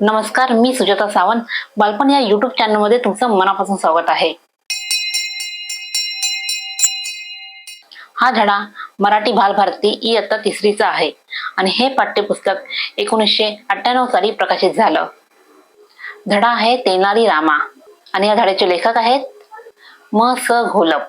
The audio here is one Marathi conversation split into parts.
नमस्कार मी सुजाता सावंत. बालपण या युट्यूब चॅनलमध्ये तुमचं मनापासून स्वागत आहे. हा धडा मराठी बालभारती इयत्ता तिसरीचा आहे. आणि हे पाठ्यपुस्तक एकोणीसशे अठ्ठ्याण्णव साली प्रकाशित झालं. धडा आहे तेनाली रामा. आणि या धड्याचे लेखक आहेत म स घोलप.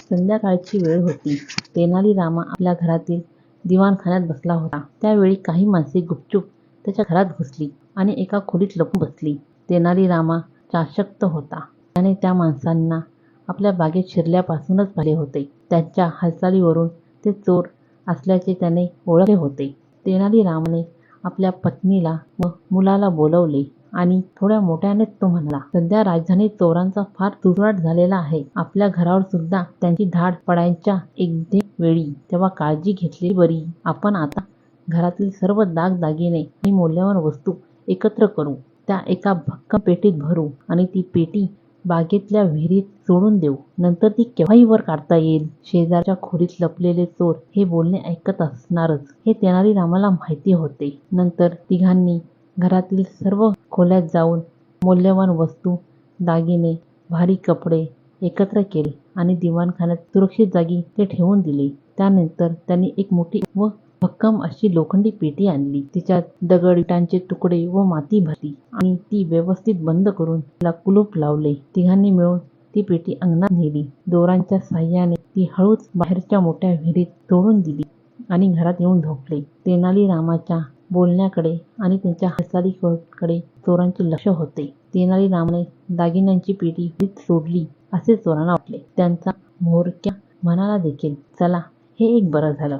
संध्याकाळची वेळ होती. तेनाली रामा आपल्या घरातील दिवाणखान्यात बसला होता. त्यावेळी काही माणसे गुपचूप त्याच्या घरात घुसली. आणि एका खोलीत लपून बसली. तेनाली रामा चाशक्त होता. त्याने त्या माणसांना आपल्या बागेत शिरल्यापासूनच पाहिले होते. त्यांच्या हालचालीवरून ते चोर असल्याचे त्याने ओळखले होते. तेनाली रामाने आपल्या पत्नीला व मुलाला बोलवले आणि थोड्या मोठ्यानेच तो म्हणाला सध्या राजधानीत चोरांचा फार तुरवाट झालेला आहे. आपल्या घरावर सुद्धा त्यांची धाड पडायच्या एक वेळी तेव्हा काळजी घेतली बरी. आपण आता घरातील सर्व दागदागिने आणि मौल्यवान वस्तू एकत्र करू त्या एका भक्कम पेटीत भरू आणि ती पेटी बागेतल्या विहिरीत सोडून देऊ. नंतर ती केव्हाही वर काढता येईल. शेजारच्या खोलीत लपलेले चोर हे बोलणे ऐकत असणारच हे तेनालीरामाला माहिती होते. नंतर तिघांनी घरातील सर्व खोल्यात जाऊन मौल्यवान वस्तू दागिने भारी कपडे एकत्र केले आणि दिवाणखान्यात सुरक्षित जागी ते ठेवून दिले. त्यानंतर त्यांनी एक मोठी व भक्कम अशी लोखंडी पेटी आणली. तिच्यात दगड विटांचे तुकडे व माती भरली आणि ती व्यवस्थित बंद करून तिला कुलूप लावले. तिघांनी मिळून ती पेटी अंगणात नेली. दोरांच्या साह्याने ती हळूच बाहेरच्या मोठ्या विहिरीत सोडून दिली आणि घरात येऊन झोपले. तेनाली रामाच्या बोलण्याकडे आणि त्यांच्या हालचालीकडे चोरांचे लक्ष होते. तेनाली रामाने दागिन्यांची पेटी विहिरीत सोडली असे चोरांना वाटले. त्यांचा म्होरक्या म्हणाला देखील चला हे एक बरं झालं.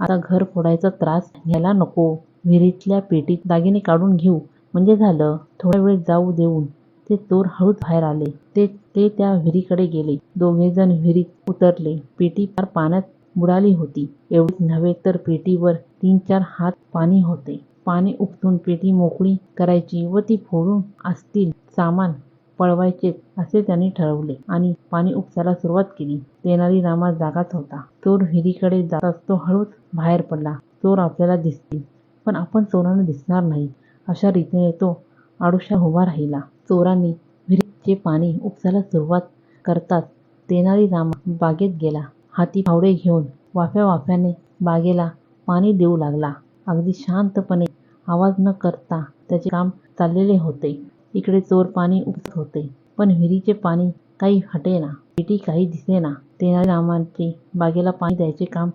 आता घर फोडायचा त्रास घ्यायला नको. विहिरीतल्या पेटीत दागिने काढून घेऊ. म्हणजे झालं थोडा वेळ जाऊ देऊन. ते चोर हळूच बाहेर आले. ते ते त्या विहिरीकडे गेले. दोघेजण विहिरीत उतरले. पेटी फार पाण्यात बुडाली होती. एवढीच नव्हे तर पेटीवर तीन चार हात पाणी होते. पाणी उपसून पेटी मोकळी करायची व ती फोडून असतील सामान पळवायचे असे त्यांनी ठरवले आणि पाणी उपसायला सुरुवात केली. तेनाली रामा जागाच होता. चोर विहिरीकडे जाताच तो हळूच बाहेर पडला. चोर आपल्याला दिसतील पण आपण चोरांना दिसणार नाही. अशा रीतीने तो आडोशा उभा राहिला. चोरांनी विहिरीचे पाणी उपसायला सुरुवात करताच तेनाली रामा बागेत गेला. हाती फावडे घेऊन वाफ्या वाफ्याने बागेला पाणी देऊ लागला. अगदी शांतपणे आवाज न करता त्याचे काम चाललेले होते. इकडे चोर पाणी उपसत होते. पण विहिरीचे पाणी काही हटेना पेटी काही दिसेना. तेनालीरामांचे बागेला पाणी द्यायचे काम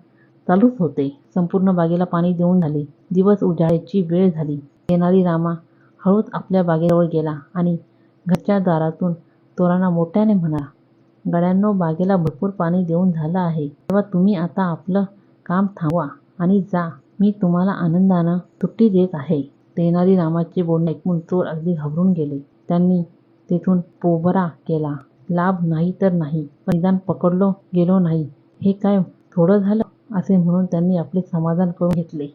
चालूच होते. संपूर्ण बागेला पाणी देऊन झाले. दिवस उजाडायची वेळ झाली. तेनालीरामा हळूच आपल्या बागेजवळ गेला आणि घरच्या दारातून चोरांना मोठ्याने म्हणाला गड्यांनो बागेला भरपूर पाणी देऊन झालं आहे. तेव्हा तुम्ही आता आपलं काम थांबवा आणि जा. मी तुम्हाला आनंदानं सुट्टी देत आहे. तेनाली रामाचे बोलणे ऐकून चोर अगदी घाबरून गेले. त्यांनी तेथून पोबरा केला. लाभ नाही तर नाही पण निदान पकडलो गेलो नाही. हे काय थोडं झालं? असे म्हणून त्यांनी आपले समाधान करून घेतले.